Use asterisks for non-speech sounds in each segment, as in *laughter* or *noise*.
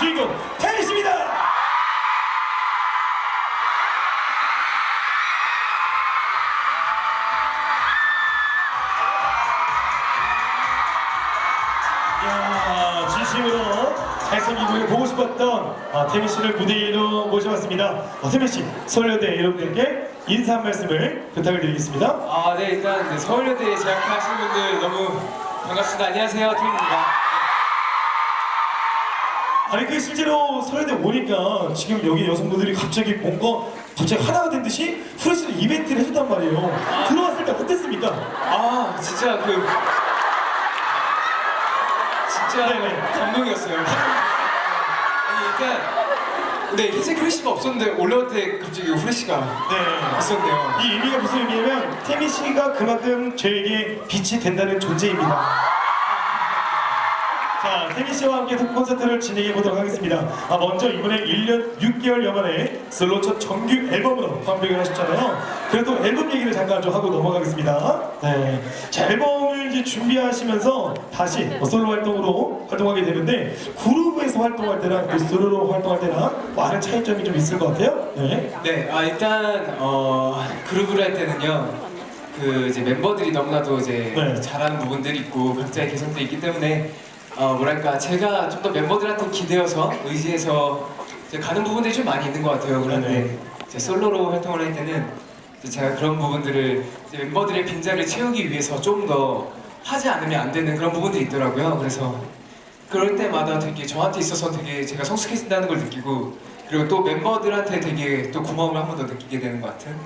주인공. 야 진심으로 잘생기고 보고 싶었던 어, 태민 씨를 무대 위로 모셔봤습니다. 어, 태민 씨 서울여대 여러분들께 인사 한 말씀을 부탁을 드리겠습니다. 아, 네, 일단 네, 서울여대에 재학하신 분들 너무 반갑습니다. 안녕하세요, 팀입니다. 아니 그 실제로 서울대 오니까 지금 여기 여성분들이 갑자기 뭔가 갑자기 하나가 된 듯이 프레시를 이벤트를 해줬단 말이에요. 들어왔을 때 어땠습니까? 아, 진짜 그 진짜 네네. 감동이었어요. 아니, 일단 네, 흰색 후레쉬가 없었는데 올라올 때 갑자기 후레쉬가 네. 있었네요. 이 의미가 무슨 의미냐면 태미 씨가 그만큼 저에게 빛이 된다는 존재입니다. 자, 태미 씨와 함께 토크 콘서트를 진행해 보도록 하겠습니다. 아, 먼저 이번에 1년 6개월 여만에 솔로 첫 정규 앨범으로 컴백을 하셨잖아요. 그래도 앨범 얘기를 잠깐 좀 하고 넘어가겠습니다. 네. 자, 앨범을 이제 준비하시면서 다시 뭐 솔로 활동으로 활동하게 되는데 그룹에서 활동할 때랑 또 솔로로 활동할 때랑 많은 차이점이 좀 있을 것 같아요. 네. 네, 아 일단 어 그룹을 할 때는요. 그 이제 멤버들이 너무나도 이제 네. 잘하는 부분들이 있고 각자의 개성도 있기 때문에 어 뭐랄까 제가 좀 더 멤버들한테 기대어서 의지해서 이제 가는 부분들이 좀 많이 있는 것 같아요. 그런데 네네. 이제 솔로로 활동을 할 때는 이제 제가 그런 부분들을 이제 멤버들의 빈자리를 채우기 위해서 좀 더 하지 않으면 안 되는 그런 부분들이 있더라고요. 그래서 그럴 때마다 되게 저한테 있어서 되게 제가 성숙해진다는 걸 느끼고 그리고 또 멤버들한테 되게 또 고마움을 한 번 더 느끼게 되는 것 같은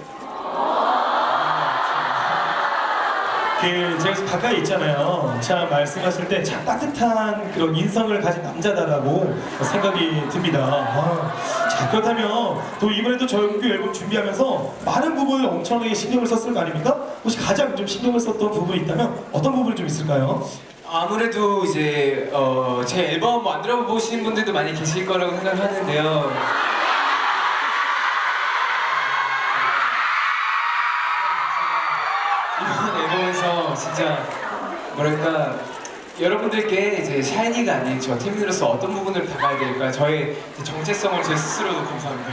그 제가 가까이 있잖아요. 참 말씀하실 때 참 따뜻한 그런 인성을 가진 남자다라고 생각이 듭니다. 아, 자 그렇다면 또 이번에도 정규 앨범 준비하면서 많은 부분을 엄청나게 신경을 썼을 거 아닙니까? 혹시 가장 좀 신경을 썼던 부분이 있다면 어떤 부분이 좀 있을까요? 아무래도 이제 어, 제 앨범 만들어 보신 분들도 많이 계실 거라고 생각하는데요. 이번 앨범에서 진짜 뭐랄까 여러분들께 이제 샤이니가 아닌 저 팀으로서 어떤 부분을 다가야 될까 저의 정체성을 제 스스로도 감사합니다.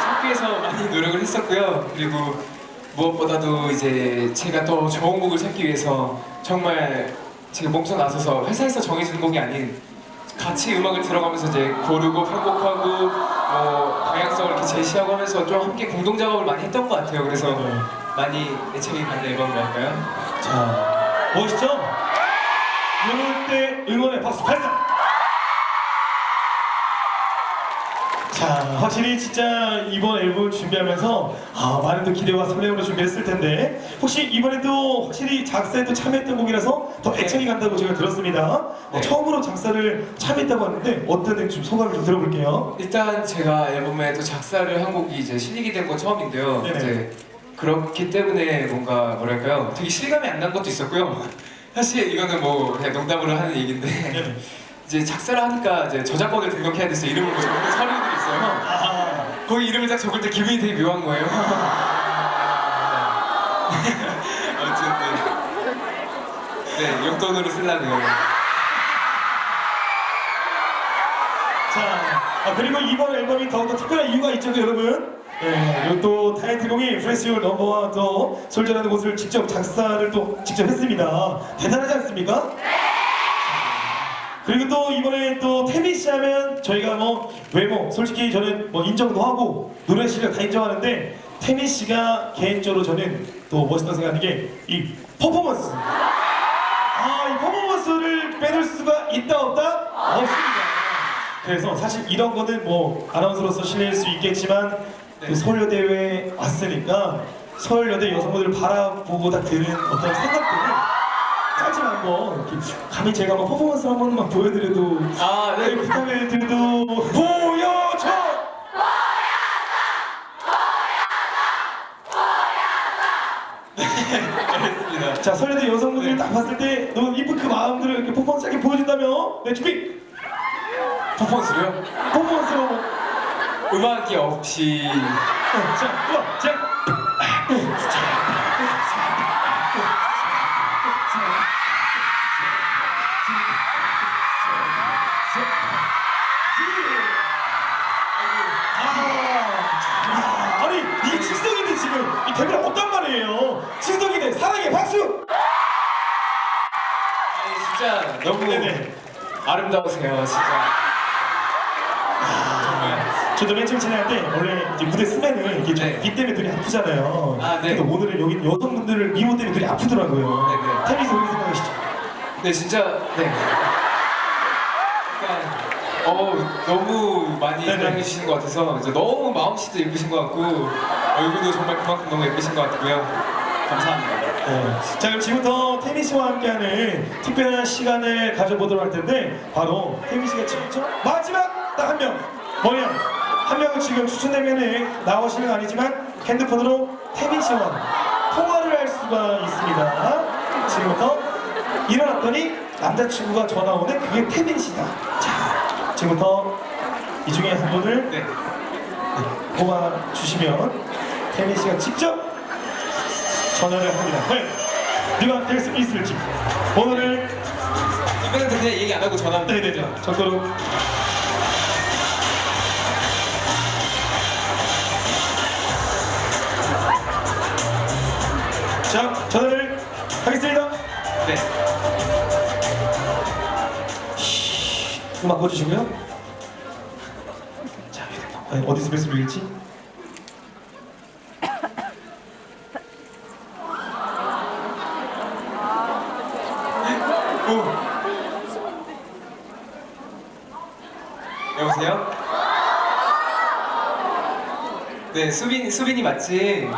찾기 위해서 많이 노력을 했었고요. 그리고 무엇보다도 이제 제가 더 좋은 곡을 찾기 위해서 정말 제가 몸소 나서서 회사에서 정해진 곡이 아닌 같이 음악을 들어가면서 이제 고르고 편곡하고 뭐 방향성을 이렇게 제시하고 하면서 좀 함께 공동 작업을 많이 했던 것 같아요. 그래서 네. 많이 애착이 가는 앨범이랄까요? 자 멋있죠? 이럴 때 응원의 박수 발사! 자 확실히 진짜 이번 앨범 준비하면서 아 많은 또 기대와 설렘으로 준비했을 텐데 혹시 이번에도 확실히 작사에 또 참여했던 곡이라서 더 애착이 간다고 제가 들었습니다 어, 네. 처음으로 작사를 참여했다고 하는데 어땠는지 좀 소감을 좀 들어볼게요 일단 제가 앨범에 또 작사를 한 곡이 이제 실리게 된 건 처음인데요. 네네. 이제 그렇기 때문에 뭔가 뭐랄까요? 되게 실감이 안 난 것도 있었고요. *laughs* 사실 이거는 뭐 그냥 농담으로 하는 얘기인데. 이제 작사를 하니까 이제 저작권을 등록해야 돼서 이름을 적는 서류들이 있어요. 아, 거기 이름을 딱 적을 때 기분이 되게 묘한 거예요. *laughs* 네. 네 용돈으로 쓰려고요. 자, 아, 그리고 이번 앨범이 더욱더 특별한 이유가 있죠, 여러분. 예, 그리고 또 타이틀곡이 Number One 또 솔전하는 곳을 직접 작사를 또 직접 했습니다. 대단하지 않습니까? 그리고 또 이번에 또 태민 씨 하면 저희가 뭐 외모 솔직히 저는 뭐 인정도 하고 노래 실력 다 인정하는데 태민 씨가 개인적으로 저는 또 멋있다고 생각하는 게 이 퍼포먼스 아, 이 퍼포먼스를 빼놓을 수가 있다 없다? 없습니다. 그래서 사실 이런 거는 뭐 아나운서로서 실례일 수 있겠지만 네. 또 서울여대에 왔으니까 서울여대 여성분들을 바라보고 다 드는 어떤 생각들을 짧지만 한번 이렇게 감히 제가 막 퍼포먼스 한 번만 보여드려도 아, 네. 네, 부탁을 드려도 보여줘! 알겠습니다. 자 서울여대 여성분들 네. 딱 봤을 때 너무 이쁜 그 마음들을 이렇게 퍼포먼스하게 보여준다면 네 준비! 퍼포먼스요? 퍼포먼스로 음악이 없이 제발 어떤 말이에요? 신성이 대 사랑의 박수! 진짜 너무 네네. 아름다우세요 진짜 아, 저도 맨 처음 진행할 때 원래 이제 무대 쓰면은 이게 네. 비 때문에 눈이 아프잖아요. 아, 네. 근데 오늘은 여기 여성분들을 미모 때문에 눈이 아프더라고요. 네, 네. 태민이 어떻게 생각하시죠? 네 진짜 네어 너무 많이 네, 네. 사랑해 주시는 것 같아서 이제 너무 마음씨도 예쁘신 것 같고 얼굴도 정말 그만큼 너무 예쁘신 것 같고요. 감사합니다. 네. 자 그럼 지금부터 태미 씨와 함께하는 특별한 시간을 가져보도록 할 텐데 바로 태미 씨가 직접 마지막 딱 한 명 뭐냐 한 명은 지금 추천되면은 나오시는 건 아니지만 핸드폰으로 태미 씨와 통화를 할 수가 있습니다. 지금부터 일어났더니 남자친구가 전화 오네 그게 태민 씨다. 자 지금부터 이 중에 한 분을 네. 네, 뽑아 주시면 태민 씨가 직접 전화를 합니다. 과연 누가 될수 있을지 번호를 이번엔 그냥 얘기 안 하고 돼요. 네네네 적도록 자 전화를 하겠습니다. 네. 음악 꺼주시고요. 자 어디서 말씀드릴지 여보세요? 네, 수빈 수빈이 맞지?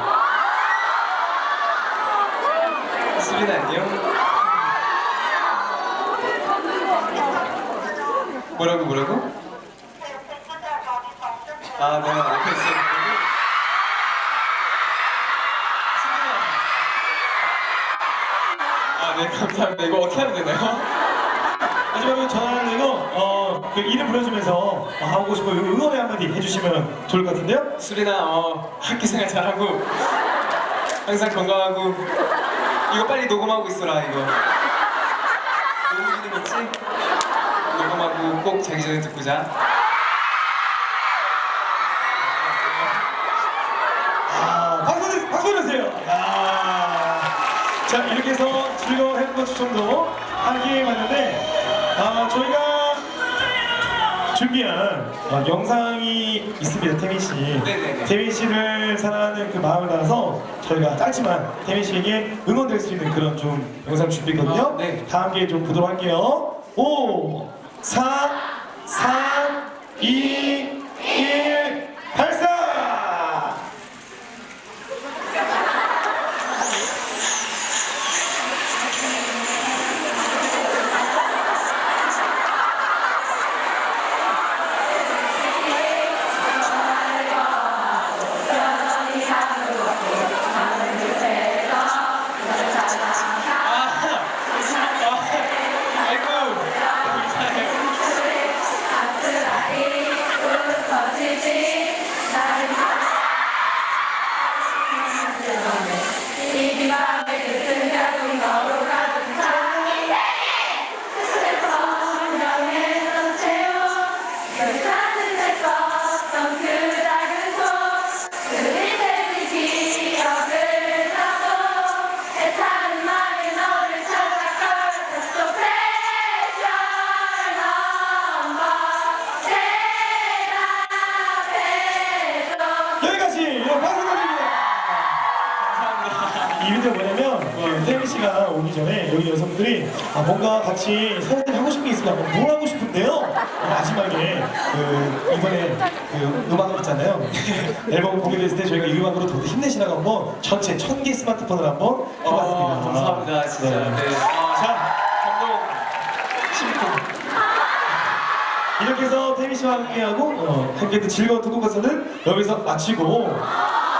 수빈 안녕? 뭐라고 뭐라고? 아, 내가 옆에 있어 아, 네, 감사합니다. 이거 어떻게 하면 되나요? 마지막으로 전화를 내고 어, 그 이름 불러주면서 어, 하고 싶은 응원의 한마디 해주시면 좋을 것 같은데요. 수리나 어, 학기 생활 잘하고 항상 건강하고 이거 빨리 녹음하고 있어라 이거 녹음기능 있지? 녹음하고 꼭 자기 전에 듣고 자 아, 박수. 박수 주세요. 야. 자 이렇게 해서 즐거운 행복 추첨도 하게 왔는데 아 저희가 준비한 어, 영상이 있습니다 태민 씨. 네네네. 태민 씨를 사랑하는 그 마음을 담아서 저희가 짧지만 태민 씨에게 응원될 수 있는 그런 좀 영상 준비했거든요. 아, 네. 다 함께 좀 보도록 할게요. 5, 4, 3, 2, 오기 전에 여기 여성분들이 아, 뭔가 같이 사연을 하고 싶은 게 뭐, 뭘 하고 싶은데요. 마지막에 그 이번에 그 음악 있잖아요. *laughs* 앨범 공개됐을 때 저희가 이 음악으로 더 힘내시라고 한번 전체 천 개 스마트폰을 한번 해봤습니다. 어, 감사합니다 진짜 네. 네. 아, 자. 감동 심쿵 이렇게 해서 태민 씨와 함께하고 어, 함께했던 즐거운 토크 콘서트는 여기서 마치고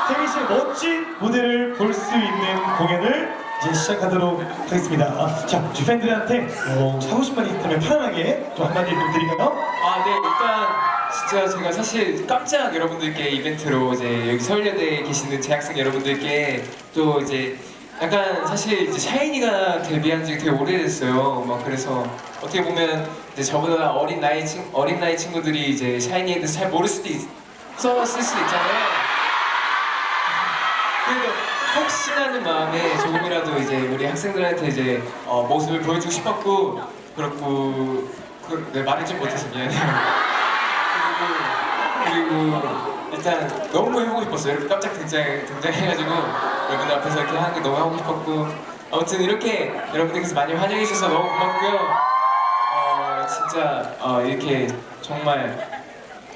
태민 씨의 멋진 무대를 볼 수 있는 공연을 이제 시작하도록 하겠습니다. 아, 자, 주 팬들한테 어, 하고 싶은 말이 있다면 편안하게 좀 한마디 좀 드릴까요? 아, 네, 일단 진짜 제가 사실 깜짝 여러분들께 이벤트로 이제 여기 서울여대에 계시는 재학생 여러분들께 또 이제 약간 사실 이제 샤이니가 데뷔한 지 되게 오래됐어요. 막 그래서 어떻게 보면 이제 저보다 어린 나이 친 어린 나이 친구들이 이제 샤이니에 대해서 잘 모를 수도 있었을 수도 있잖아요. 그래도 혹시나는 마음에 조금이라도 이제 우리 학생들한테 이제 어, 모습을 보여주고 싶었고 그렇고 그, 네, 말을 좀 못해서 미안해요. 그리고 그리고 일단 너무 해보고 싶었어요. 이렇게 깜짝 등장 등장해가지고 여러분들 앞에서 이렇게 하는 게 너무 하고 싶었고 아무튼 이렇게 여러분들께서 많이 환영해 주셔서 너무 고맙고요. 어 진짜 어, 이렇게 정말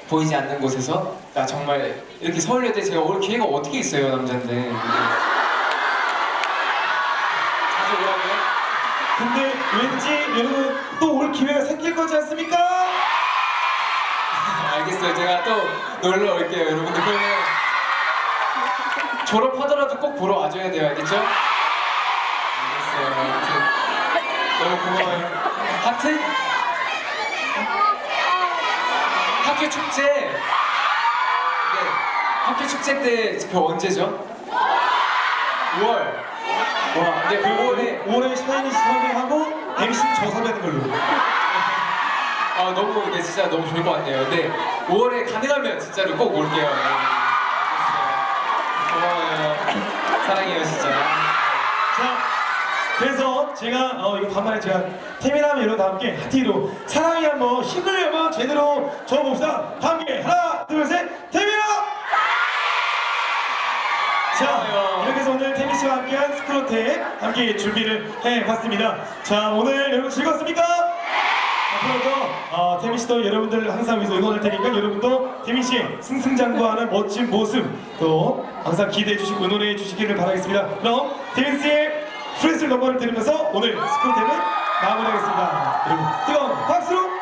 보이지 않는 곳에서 나 정말 이렇게 서울여대 제가 올 기회가 어떻게 있어요 남자인데. 자주 오라고요? 근데 왠지 여러분 또 올 기회가 생길 거지 않습니까? *laughs* 알겠어요. 제가 또 놀러 올게요, 여러분들. 그러면 졸업하더라도 꼭 보러 와줘야 돼요, 알겠죠? 알겠어요. 아무튼 너무 고마워요. 하트? 학교 축제. 네. 학교 축제 때 그 언제죠? 5월. 와, 근데 그 5월에 5월에 샤이니 씨 섭외하고 MC는 저 섭외하는 걸로. 아 너무 근데 진짜 너무 좋을 것 같네요. 근데 5월에 가능하면 진짜로 꼭 올게요. 네. 고마워요. 사랑해요 진짜. 자, 그래서 제가 어, 이거 반만에 제가 태민하면 여러분 다 함께 하티로 사랑이 한번 힘을 한번 제대로 줘봅시다. 다 함께 하나, 둘, 셋, 태민아! 자. 이렇게 해서 오늘 태민 씨와 함께한 스크로텍 함께 준비를 해봤습니다. 자, 오늘 여러분 즐거웠습니까? 앞으로도 어, 태민 씨도 여러분들 항상 위해서 응원할 테니까 여러분도 태민 씨의 승승장구하는 멋진 모습 또 항상 기대해 주시고 응원해 주시기를 바라겠습니다. 그럼 태민 씨의 프레스 넘버를 들으면서 오늘 스크로텍은 마무리하겠습니다. 여러분 뜨거운 박수로